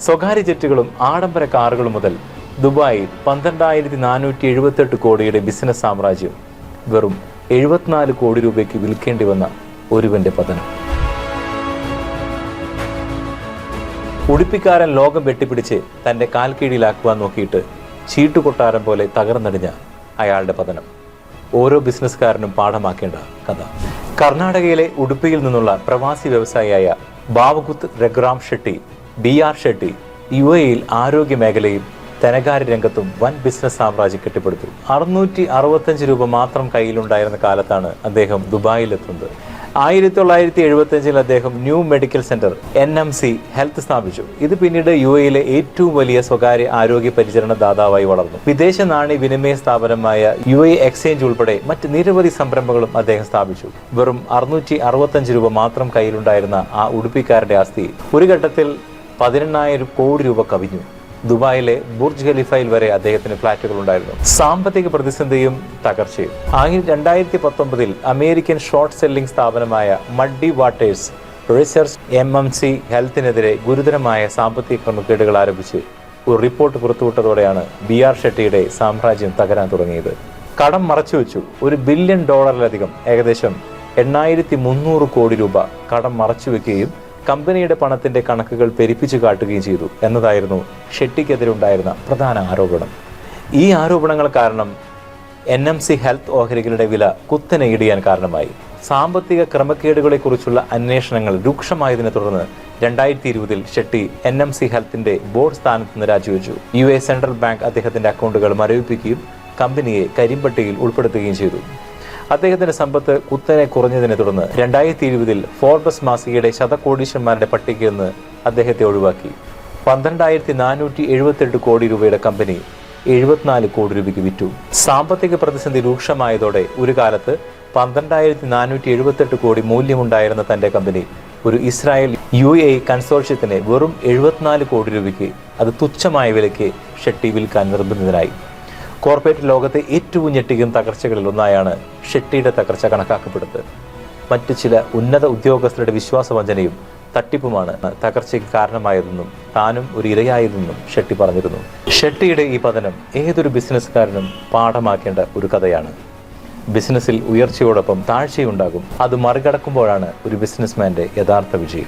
സ്വകാര്യ ജെറ്റുകളും ആഡംബര കാറുകളും മുതൽ ദുബായിൽ പന്ത്രണ്ടായിരത്തി നാനൂറ്റി എഴുപത്തെട്ട് കോടിയുടെ ബിസിനസ് സാമ്രാജ്യം വെറും എഴുപത്തിനാല് കോടി രൂപയ്ക്ക് വിൽക്കേണ്ടി വന്ന ഒരുവന്റെ പതനം. ഉടുപ്പിക്കാരൻ ലോകം വെട്ടിപ്പിടിച്ച് തന്റെ കാൽ കീഴിലാക്കുവാൻ നോക്കിയിട്ട് ചീട്ടുകൊട്ടാരം പോലെ തകർന്നടിഞ്ഞ അയാളുടെ പതനം. ഓരോ ബിസിനസ്സുകാരനും പാഠമാക്കേണ്ട കഥ. കർണാടകയിലെ ഉടുപ്പിയിൽ നിന്നുള്ള പ്രവാസി വ്യവസായിയായ Bavaguthu Raghuram Shetty B R Shetty U എയിൽ ആരോഗ്യ മേഖലയും ധനകാര്യ രംഗത്തും വൻ ബിസിനസ് സാമ്രാജ്യം കെട്ടിപ്പടുത്തു. അറുന്നൂറ്റി അറുപത്തഞ്ച് രൂപ മാത്രം കയ്യിലുണ്ടായിരുന്ന കാലത്താണ് അദ്ദേഹം ദുബായിലെത്തുന്നത്. ആയിരത്തി തൊള്ളായിരത്തി എഴുപത്തി അഞ്ചിൽ അദ്ദേഹം new medical centre N M C health സ്ഥാപിച്ചു. ഇത് പിന്നീട് യു എയിലെ ഏറ്റവും വലിയ സ്വകാര്യ ആരോഗ്യ പരിചരണ ദാതാവായി വളർന്നു. വിദേശ നാണ്യ വിനിമയ സ്ഥാപനമായ യു എ എക്സ്ചേഞ്ച് ഉൾപ്പെടെ മറ്റ് നിരവധി സംരംഭങ്ങളും അദ്ദേഹം സ്ഥാപിച്ചു. വെറും അറുന്നൂറ്റി അറുപത്തഞ്ച് രൂപ മാത്രം കയ്യിലുണ്ടായിരുന്ന ആ ഉടുപ്പിക്കാരുടെ ആസ്തി ഒരു ഘട്ടത്തിൽ പതിനെണ്ണായിരം കോടി രൂപ കവിഞ്ഞു. ദുബായിലെ ബുർജ് ഖലീഫയിൽ വരെ അദ്ദേഹത്തിന് ഫ്ളാറ്റുകൾ ഉണ്ടായിരുന്നു. സാമ്പത്തിക പ്രതിസന്ധിയും തകർച്ചയും. ആയിരത്തി രണ്ടായിരത്തി പത്തൊമ്പതിൽ അമേരിക്കൻ ഷോർട്ട് സെല്ലിംഗ് സ്ഥാപനമായ Muddy Waters research M M C ഹെൽത്തിനെതിരെ ഗുരുതരമായ സാമ്പത്തിക ക്രമക്കേടുകൾ ആരംഭിച്ച് ഒരു റിപ്പോർട്ട് പുറത്തുവിട്ടതോടെയാണ് ബി ആർ ഷെട്ടിയുടെ സാമ്രാജ്യം തകരാൻ തുടങ്ങിയത്. കടം മറച്ചുവെച്ചു. ഒരു ബില്യൺ ഡോളറിലധികം ഏകദേശം എണ്ണായിരത്തി മുന്നൂറ് കോടി രൂപ കടം മറച്ചുവെക്കുകയും കമ്പനിയുടെ പണത്തിന്റെ കണക്കുകൾ പെരിപ്പിച്ചു കാട്ടുകയും ചെയ്തു എന്നതായിരുന്നു ഷെട്ടിക്കെതിരുണ്ടായിരുന്ന പ്രധാന ആരോപണം. ഈ ആരോപണങ്ങൾ കാരണം എൻ എം സി ഹെൽത്ത് ഓഹരികളുടെ വില കുത്തനെ ഇടിയാൻ കാരണമായി. സാമ്പത്തിക ക്രമക്കേടുകളെക്കുറിച്ചുള്ള അന്വേഷണങ്ങൾ രൂക്ഷമായതിനെ തുടർന്ന് രണ്ടായിരത്തി ഇരുപതിൽ ഷെട്ടി എൻ എം സി ഹെൽത്തിന്റെ ബോർഡ് സ്ഥാനത്ത് നിന്ന് രാജിവെച്ചു. യു എ സെൻട്രൽ ബാങ്ക് അദ്ദേഹത്തിന്റെ അക്കൗണ്ടുകൾ മരവിപ്പിക്കുകയും കമ്പനിയെ കരിമ്പട്ടികയിൽ ഉൾപ്പെടുത്തുകയും ചെയ്തു. അദ്ദേഹത്തിന്റെ സമ്പത്ത് കുത്തനെ കുറഞ്ഞതിനെ തുടർന്ന് രണ്ടായിരത്തി ഇരുപതിൽ ഫോർബസ് മാസികയുടെ ശതകോടീശ്വരന്മാരുടെ പട്ടികയിൽ നിന്ന് അദ്ദേഹത്തെ ഒഴിവാക്കി. പന്ത്രണ്ടായിരത്തി നാനൂറ്റി എഴുപത്തെട്ട് കോടി രൂപയുടെ കമ്പനി എഴുപത്തിനാല് കോടി രൂപയ്ക്ക് വിറ്റു. സാമ്പത്തിക പ്രതിസന്ധി രൂക്ഷമായതോടെ ഒരു കാലത്ത് പന്ത്രണ്ടായിരത്തി നാനൂറ്റി എഴുപത്തെട്ട് കോടി മൂല്യമുണ്ടായിരുന്ന തന്റെ കമ്പനി ഒരു ഇസ്രായേൽ യു എ കൺസോർഷ്യത്തിന് വെറും എഴുപത്തിനാല് കോടി രൂപയ്ക്ക് അത് തുച്ഛമായ വിലയ്ക്ക് ഷെട്ടി വിൽക്കാൻ നിർബന്ധിതനായി. കോർപ്പറേറ്റ് ലോകത്തെ ഏറ്റവും ഞെട്ടിക്കുന്ന തകർച്ചകളിൽ ഒന്നായാണ് ഷെട്ടിയുടെ തകർച്ച കണക്കാക്കപ്പെടുന്നത്. മറ്റു ചില ഉന്നത ഉദ്യോഗസ്ഥരുടെ വിശ്വാസവഞ്ചനയും തട്ടിപ്പുമാണ് തകർച്ചയ്ക്ക് കാരണമായതെന്നും താനും ഒരു ഇരയായതെന്നും ഷെട്ടി പറഞ്ഞിരുന്നു. ഷെട്ടിയുടെ ഈ പതനം ഏതൊരു ബിസിനസ്സുകാരനും പാഠമാക്കേണ്ട ഒരു കഥയാണ്. ബിസിനസ്സിൽ ഉയർച്ചയോടൊപ്പം താഴ്ചയുണ്ടാകും. അത് മറികടക്കുമ്പോഴാണ് ഒരു ബിസിനസ്മാന്റെ യഥാർത്ഥ വിജയം.